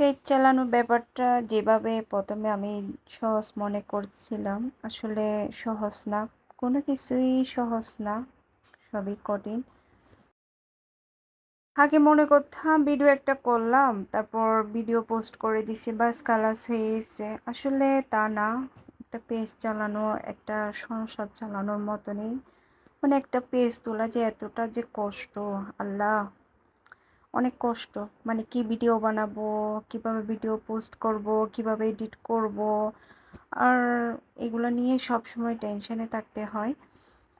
Page চালানোর ব্যাপারটা যেভাবে প্রথমে আমি সহজ মনে করছিলাম, আসলে সহজ না। কোনো কিছুই সহজ না, সবই কঠিন। আগে মনে করতাম ভিডিও একটা করলাম, তারপর ভিডিও পোস্ট করে দিছি বাস কালাস হয়ে গেছে। আসলে তা না, একটা পেজ চালানো, একটা সংসার চালানোর মতনই। মানে একটা পেজ তোলা যে এতটা যে কষ্ট, আল্লাহ! অনেক কষ্ট। মানে কি ভিডিও বানাবো, কীভাবে ভিডিও পোস্ট করব, কীভাবে এডিট করব, আর এগুলো নিয়ে সব সময় টেনশনে থাকতে হয়।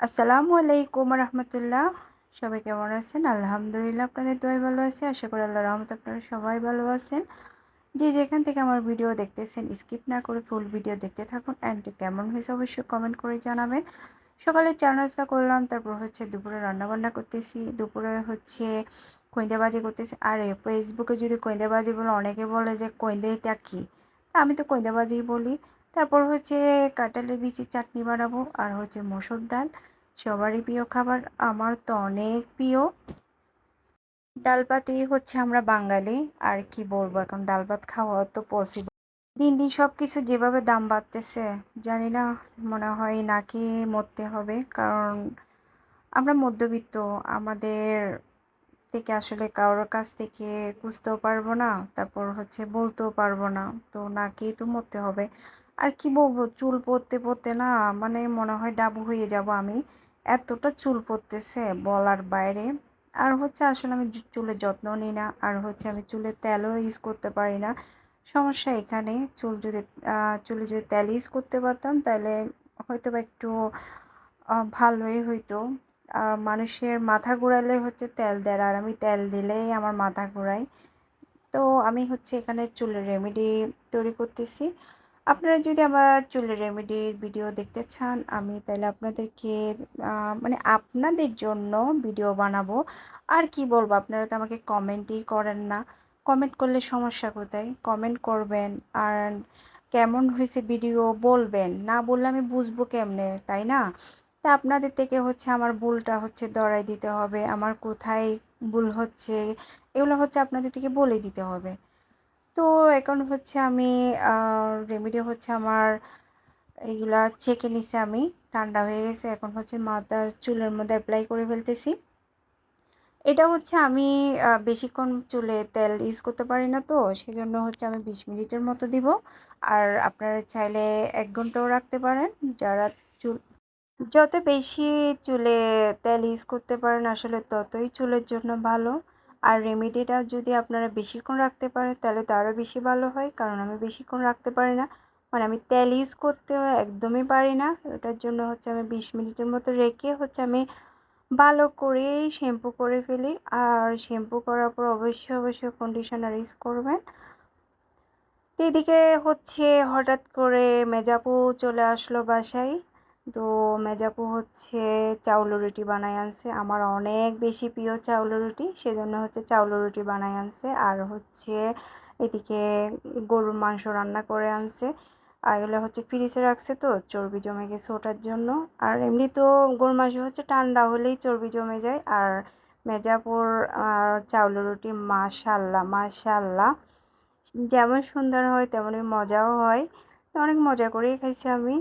আসসালামু আলাইকুম রহমতুল্লাহ। সবাই কেমন আছেন? আলহামদুলিল্লাহ, আপনাদের দোয়াই ভালো আছে। আশা করি আল্লাহ রহমত আপনারা সবাই ভালো আছেন। যে যেখান থেকে আমার ভিডিও দেখতেছেন স্কিপ না করে ফুল ভিডিও দেখতে থাকুন। অ্যান্ড কেমন হয়েছে অবশ্যই কমেন্ট করে জানাবেন। সকালে চা নাস্তা করলাম, তারপর হচ্ছে দুপুরে রান্নাবান্না করতেছি। দুপুরে হচ্ছে বাজি করতেছে। আরে ফেসবুকে যদি বাজি বলে, অনেকে বলে যে এটা কী? আমি তো বাজি বলি। তারপর হচ্ছে কাঁঠালের বিচি চাটনি বানাবো আর হচ্ছে মসুর ডাল। সবারই প্রিয় খাবার, আমার তো অনেক প্রিয়। ডাল ভাতই হচ্ছে আমরা বাঙালি, আর কি বলব, এখন ডাল ভাত খাওয়া তো পসিবল দিন দিন সব কিছু যেভাবে দাম বাড়তেছে, জানি না, মনে হয় নাকি মরতে হবে, কারণ আমরা মধ্যবিত্ত, আমাদের থেকে আসলে কারোর কাছ থেকে খুঁজতেও পারব না, তারপর হচ্ছে বলতেও পারব না। তো নাকেই তো মরতে হবে। আর কি বলব, চুল পড়তে পড়তে না মানে মনে হয় ডাবু হয়ে যাব আমি। এতটা চুল পড়তেছে বলার বাইরে। আর হচ্ছে আসলে আমি চুলের যত্ন নিই না। আর হচ্ছে আমি চুলের তেলও ইউজ করতে পারি না। সমস্যা এখানে, চুল যদি চুলে যদি তেল ইউজ করতে পারতাম তাহলে হয়তো বা একটু ভালোই হইতো। মানুষের মাথা ঘোরালে হচ্ছে তেল দেয় আর আমি তেল দিলেই আমার মাথা ঘোরাই তো আমি হচ্ছে এখানে চুলের রেমেডি তৈরি করতেছি। আপনারা যদি আমার চুলের রেমেডির ভিডিও দেখতে চান, আমি তাহলে আপনাদেরকে মানে আপনাদের জন্য ভিডিও বানাবো। আর কি বলব, আপনারা তো আমাকে কমেন্টই করেন না। কমেন্ট করলে সমস্যা কোথায়? কমেন্ট করবেন আর কেমন হয়েছে ভিডিও বলবেন। না বললে আমি বুঝব কেমনে, তাই না? তা আপনাদের থেকে হচ্ছে আমার ভুলটা হচ্ছে দড়াই দিতে হবে, আমার কোথায় ভুল হচ্ছে, এগুলো হচ্ছে আপনাদের থেকে বলে দিতে হবে। তো এখন হচ্ছে আমি রেমেডি হচ্ছে আমার এইগুলা ছেঁকে নিছে আমি, ঠান্ডা হয়ে গেছে, এখন হচ্ছে মাথার চুলের মধ্যে অ্যাপ্লাই করে ফেলতেছি। এটা হচ্ছে আমি বেশিক্ষণ চুলে তেল ইউজ করতে পারি না তো, সেজন্য হচ্ছে আমি বিশ মিনিটের মতো দিব। আর আপনারা চাইলে এক ঘন্টাও রাখতে পারেন, যারা চুল যত বেশি চুলে তেল ইউজ করতে পারেন, আসলে ততই চুলের জন্য ভালো। আর রেমেডিটা যদি আপনারা বেশিক্ষণ রাখতে পারেন, তাহলে তো আরও বেশি ভালো হয়। কারণ আমি বেশিক্ষণ রাখতে পারি না। মানে আমি তেল ইউজ করতে একদমই পারি না। ওটার জন্য হচ্ছে আমি বিশ মিনিটের মতো রেখে হচ্ছে আমি ভালো করেই শ্যাম্পু করে ফেলি। আর শ্যাম্পু করার পর অবশ্যই অবশ্যই কন্ডিশনার ইউজ করবেন। এদিকে হচ্ছে হঠাৎ করে মেজাপু চলে আসলো বাসায়। তো মেজাপু হচ্ছে চাউল রুটি বানাই আনছে। আমার অনেক বেশি প্রিয় চাউল রুটি, সেজন্য হচ্ছে চাউল রুটি বানাই আনছে। আর হচ্ছে এদিকে গরুর মাংস রান্না করে আনছে। আর এগুলো হচ্ছে ফ্রিজে রাখছে তো, চর্বি জমে গেছে ওটার জন্য। আর এমনি তো গরুর মাংস হচ্ছে ঠান্ডা হলেই চর্বি জমে যায়। আর মেজাপুর চাউল রুটি মাশাল্লাহ মাশাল্লাহ। যেমন সুন্দর হয়, তেমনই মজাও হয়। অনেক মজা করেই খাইছি আমি।